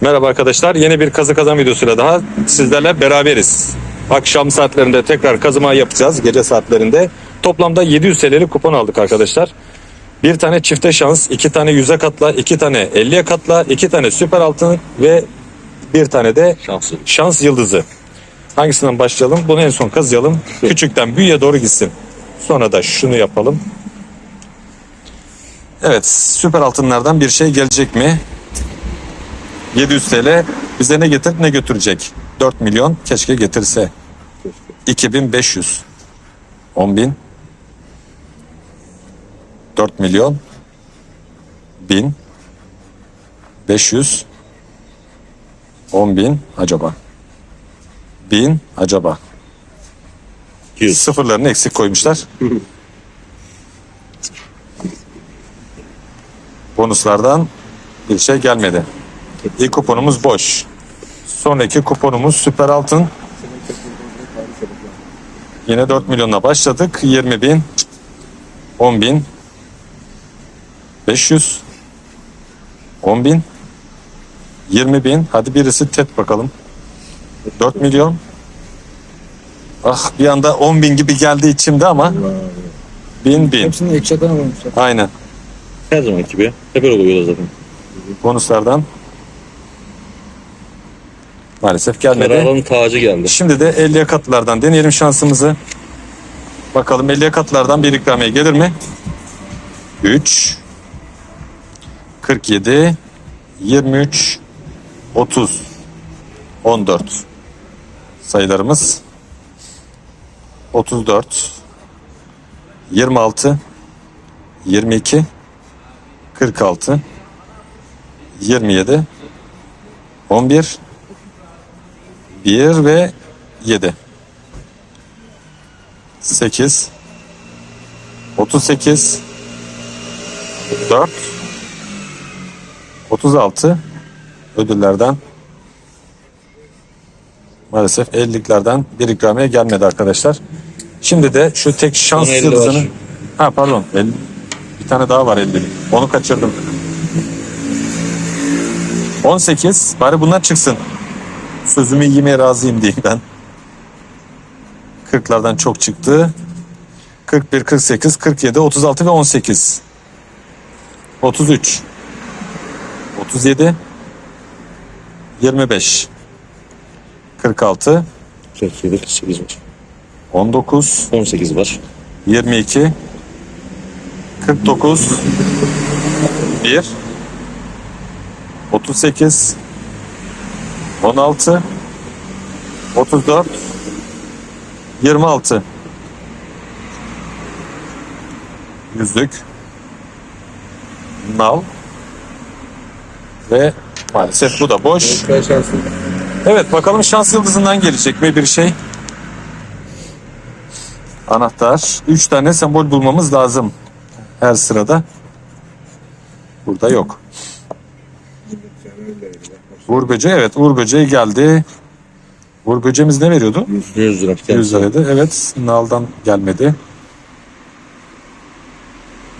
Merhaba arkadaşlar. Yeni bir kazı kazan videosuyla daha sizlerle beraberiz. Akşam saatlerinde tekrar kazıma yapacağız. Gece saatlerinde. Toplamda 700 TL'lik kupon aldık arkadaşlar. Bir tane çifte şans, iki tane yüze katla, iki tane 50'ye katla, iki tane süper altın ve bir tane de Şanslı. şans yıldızı. Hangisinden başlayalım? Bunu en son kazıyalım. Küçükten büyüğe doğru gitsin. Sonra da şunu yapalım. Evet, süper altınlardan bir şey gelecek mi? 700 TL bize ne getir ne götürecek? 4 milyon keşke getirse. 2500. 10 bin. 4 milyon. 1000. 500. 10 bin acaba. 1000 acaba. 100. Sıfırlarını eksik koymuşlar. Bonuslardan bir şey gelmedi. İlk kuponumuz boş. Sonraki kuponumuz süper altın. Yine 4 milyonla başladık. 20 bin. 10 bin. 500. 10 bin. 20 bin. Hadi birisi tet bakalım. 4 milyon. Ah bir anda 10 bin gibi geldi içimde ama. Bin bin. Hepsini ekşiden almışlar. Aynen. Her zaman gibi. Hep öyle oluyor zaten. Bonuslardan. Maalesef gelmedi. Kararın tacı geldi. Şimdi de 50'ye katlardan deneyelim şansımızı. Bakalım 50'ye katlardan bir ikramiye gelir mi? 3 47 23 30 14 sayılarımız 34 26 22 46 27 11 1 ve 7 8 38 4 36 ödüllerden maalesef 50'liklerden bir ikramiye gelmedi arkadaşlar. Şimdi de şu tek şans Son 50 yıldızını ha pardon. 50 bir tane daha var 50'lik. Onu kaçırdım. 18 bari bunlar çıksın. Sözümü yemeye razıyım diyeyim ben. 40'lardan çok çıktı. 41, 48, 47, 36 ve 18. 33. 37. 25. 46. 47, 48 var. 19. 18 var. 22. 49. 1. 38. 16. 34. 26. Yüzlük. Nal. Ve maalesef bu da boş. Evet bakalım şans yıldızından gelecek mi bir şey? Anahtar. Üç tane sembol bulmamız lazım her sırada. Burada yok. Uğur böceği evet Uğur böceği geldi. Uğur böceğimiz ne veriyordu? 100 lira. 100 liraydı. Evet naldan gelmedi.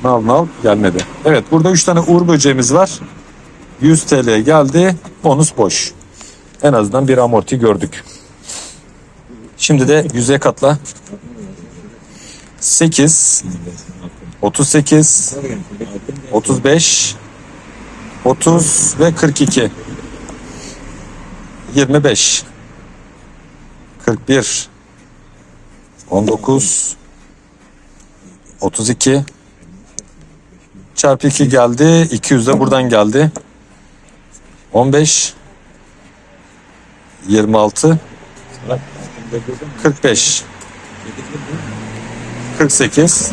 Nal nal gelmedi. Evet burada 3 tane uğur böceğimiz var. 100 TL geldi. Bonus boş. En azından bir amorti gördük. Şimdi de 100'e katla. 8 38 35 30 ve 42 25 41 19 32 çarpı 2 geldi. 200 de buradan geldi. 15 26 45 48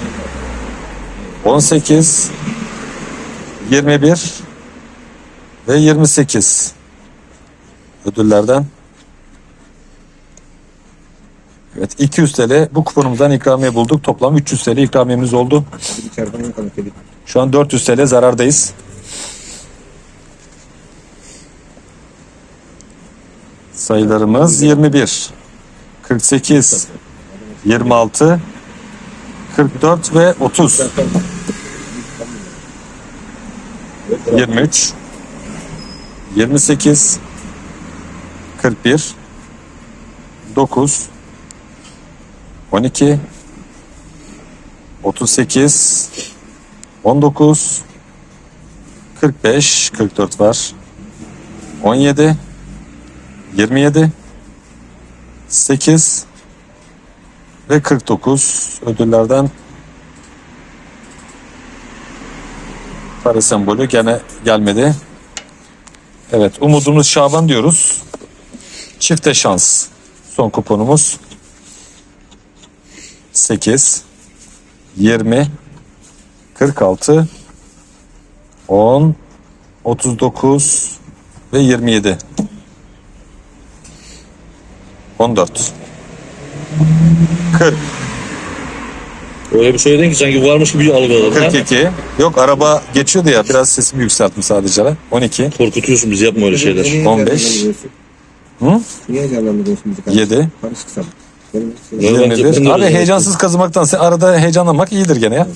18 21 ve 28 ödüllerden Evet 200 TL bu kuponumuzdan ikramiye bulduk. Toplam 300 TL ikramiyemiz oldu. Şu an 400 TL zarardayız. Sayılarımız 21, 48, 26, 44 ve 30. 23, 28 41 9 12 38 19 45 44 var 17 27 8 ve 49 ödüllerden para sembolü gene gelmedi. Evet umudumuz Şaban diyoruz. Çifte şans. Son kuponumuz 8 20 46 10 39 ve 27 14 40 Öyle bir söyledin ki sanki varmış gibi algıladım. ha? 42 Yok araba geçiyordu ya biraz sesimi yükselttim sadece 12 Korkutuyorsun bizi yapma öyle şeyler. Niye 15. Hı? Niye heyecanlandırıyorsun bizi kardeşim? 7 Karışık sen. Benim de 21 Abi heyecansız kazımaktansa arada heyecanlanmak iyidir gene ya.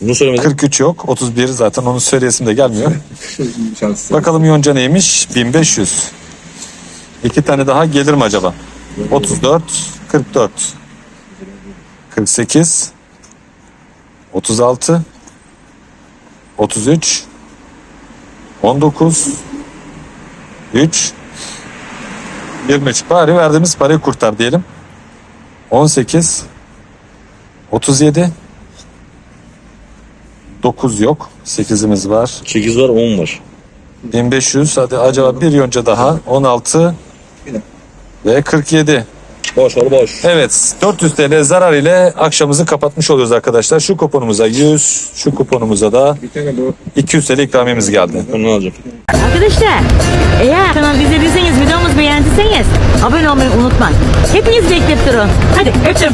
Bunu söylemedim. 43 yok 31 zaten onu söyleyesim de gelmiyor. Bakalım Yonca neymiş? 1500 İki tane daha gelir mi acaba? 34 44 48 36 33 19 3 23 bari verdiğimiz parayı kurtar diyelim. 18 37 9 yok. 8'imiz var. 8 var 10 var. 1500 hadi acaba bir yonca daha. 16 Bir de. ve 47 Boş var boş. Evet 400 TL zarar ile akşamımızı kapatmış oluyoruz arkadaşlar. Şu kuponumuza 100, şu kuponumuza da Bir tane bu 200 TL ikramiyemiz geldi. Ne alacağım? Arkadaşlar eğer kanal izlediyseniz videomuzu beğendiyseniz abone olmayı unutmayın. Hepiniz bekleyip durun. Hadi öptüm.